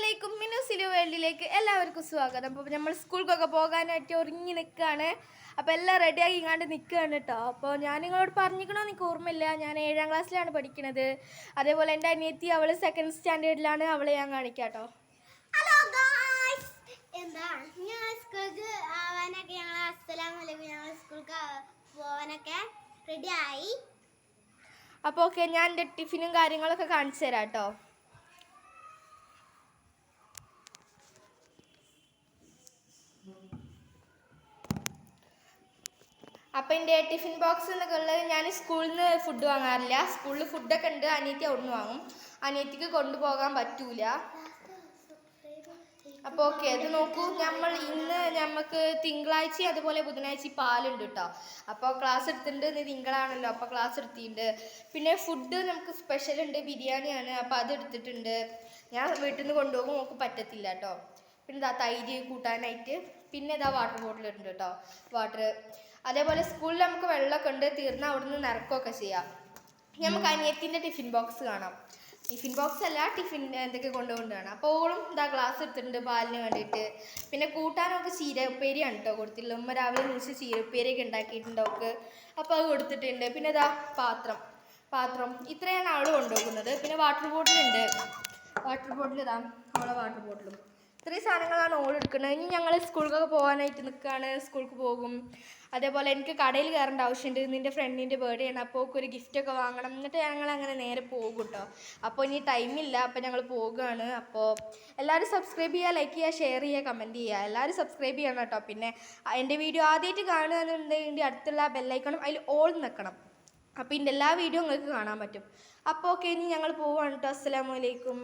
അലൈക്കും മിനു സിലു വേൾഡിലേക്ക് എല്ലാവർക്കും സ്വാഗതം. അപ്പോൾ നമ്മൾ സ്കൂൾക്കൊക്കെ പോകാനായിട്ട് ഒരുങ്ങി നിൽക്കുകയാണ് അപ്പോൾ എല്ലാം റെഡിയാക്കി ഇങ്ങാണ്ട് നിൽക്കുകയാണ് കേട്ടോ അപ്പോൾ ഞാൻ നിങ്ങളോട് പറഞ്ഞിക്കണോ എനിക്ക് ഓർമ്മയില്ല. ഞാൻ ഏഴാം ക്ലാസ്സിലാണ് പഠിക്കുന്നത് അതേപോലെ എന്റെ അനിയത്തി അവൾ സെക്കൻഡ് സ്റ്റാൻഡേർഡിലാണ് അവളെ ഞാൻ കാണിക്കാം കേട്ടോ ഹലോ എന്താ ഞങ്ങൾ സ്കൂൾക്ക് ആവാനൊക്കെ ഞങ്ങൾ അസ്സലാമലൈക്കും ഞങ്ങൾ സ്കൂൾക്ക് പോവാനൊക്കെ റെഡി ആയി. അപ്പോൾ ഓക്കെ ഞാൻ എന്റെ ടിഫിനും കാര്യങ്ങളൊക്കെ കാണിച്ചു തരാം കേട്ടോ അപ്പം എന്റെ ടിഫിൻ ബോക്സ് എന്നൊക്കെ ഉള്ളത് ഞാൻ സ്കൂളിൽ നിന്ന് ഫുഡ് വാങ്ങാറില്ല സ്കൂളിൽ ഫുഡൊക്കെ ഉണ്ട്. അനിയത്തി അവിടെ നിന്ന് വാങ്ങും. അനിയത്തിക്ക് കൊണ്ടുപോകാൻ പറ്റൂല. അപ്പോൾ ഓക്കെ അത് നോക്കൂ. നമ്മൾ ഇന്ന് നമുക്ക് തിങ്കളാഴ്ച അതുപോലെ ബുധനാഴ്ച പാലുണ്ട് കേട്ടോ അപ്പോൾ ക്ലാസ് എടുത്തിട്ടുണ്ട്. ഇന്ന് തിങ്കളാണല്ലോ. അപ്പോൾ ക്ലാസ് എടുത്തിട്ടുണ്ട്. പിന്നെ ഫുഡ് നമുക്ക് സ്പെഷ്യൽ ഉണ്ട്. ബിരിയാണിയാണ്. അപ്പോൾ അത് എടുത്തിട്ടുണ്ട്. ഞാൻ വീട്ടിൽ നിന്ന് കൊണ്ടുപോകും. നമുക്ക് പറ്റത്തില്ല കേട്ടോ പിന്നെ ഇതാ തൈര് കൂട്ടാനായിട്ട് പിന്നെ ഇതാ വാട്ടർ ബോട്ടിൽ ഉണ്ട് കേട്ടോ. വാട്ടർ അതേപോലെ സ്കൂളിൽ നമുക്ക് വെള്ളമൊക്കെ ഉണ്ട് തീർന്ന അവിടെ നിന്ന് നിറക്കുകയൊക്കെ ചെയ്യാം. നമുക്ക് അനിയത്തിന്റെ ടിഫിൻ ബോക്സ് കാണാം. ടിഫിൻ ബോക്സ് അല്ല ടിഫിൻ എന്തൊക്കെ കൊണ്ടുകൊണ്ടാണ് അപ്പോൾ ഓളും ഇതാ ഗ്ലാസ് എടുത്തിട്ടുണ്ട് പാലിന് വേണ്ടിയിട്ട്. പിന്നെ കൂട്ടാനൊക്കെ ചീര ഉപ്പേരിയാണ് കേട്ടോ കൊടുത്തിട്ടുള്ളത്. ഉമ്മ രാവിലെ കുറിച്ച് ചീര ഉപ്പേരിയൊക്കെ ഉണ്ടാക്കിയിട്ടുണ്ട് അവൾക്ക്. അപ്പോൾ അത് കൊടുത്തിട്ടുണ്ട്. പിന്നെ ഇതാ പാത്രം. പാത്രം. ഇത്രയാണ് അവൾ കൊണ്ടുപോകുന്നത്. പിന്നെ വാട്ടർ ബോട്ടിലുണ്ട് വാട്ടർ ബോട്ടിൽ ഇതാ അവളെ വാട്ടർ ബോട്ടിലും ഇത്രയും സാധനങ്ങളാണ് ഓൾ എടുക്കുന്നത്. ഇനി ഞങ്ങൾ സ്കൂളിലൊക്കെ പോകാനായിട്ട് നിൽക്കുകയാണ് സ്കൂൾക്ക് പോകും. അതേപോലെ എനിക്ക് കടയിൽ കയറേണ്ട ആവശ്യമുണ്ട്. നിന്റെ ഫ്രണ്ടിന്റെ ബർത്ത്ഡേ ആണ്. അപ്പോൾ ഒരു ഗിഫ്റ്റൊക്കെ വാങ്ങണം. എന്നിട്ട് ഞങ്ങൾ അങ്ങനെ നേരെ പോകും കേട്ടോ അപ്പോൾ ഇനി ടൈമില്ല അപ്പോൾ ഞങ്ങൾ പോകുകയാണ് അപ്പോൾ എല്ലാവരും സബ്സ്ക്രൈബ് ചെയ്യുക ലൈക്ക് ചെയ്യുക ഷെയർ ചെയ്യുക കമന്റ് ചെയ്യുക. എല്ലാവരും സബ്സ്ക്രൈബ് ചെയ്യണം കേട്ടോ പിന്നെ എന്റെ വീഡിയോ ആദ്യമായിട്ട് കാണുകയെന്നുണ്ടെങ്കിൽ അടുത്തുള്ള ബെല്ലൈക്കണം അതിൽ ഓൾ നിൽക്കണം. അപ്പോൾ ഇതിന്റെ എല്ലാ വീഡിയോ നിങ്ങൾക്ക് കാണാൻ പറ്റും. അപ്പോൾ ഓക്കെ ഇനി ഞങ്ങൾ പോവുകയാണ് കേട്ടോ അസ്സലാമലൈക്കും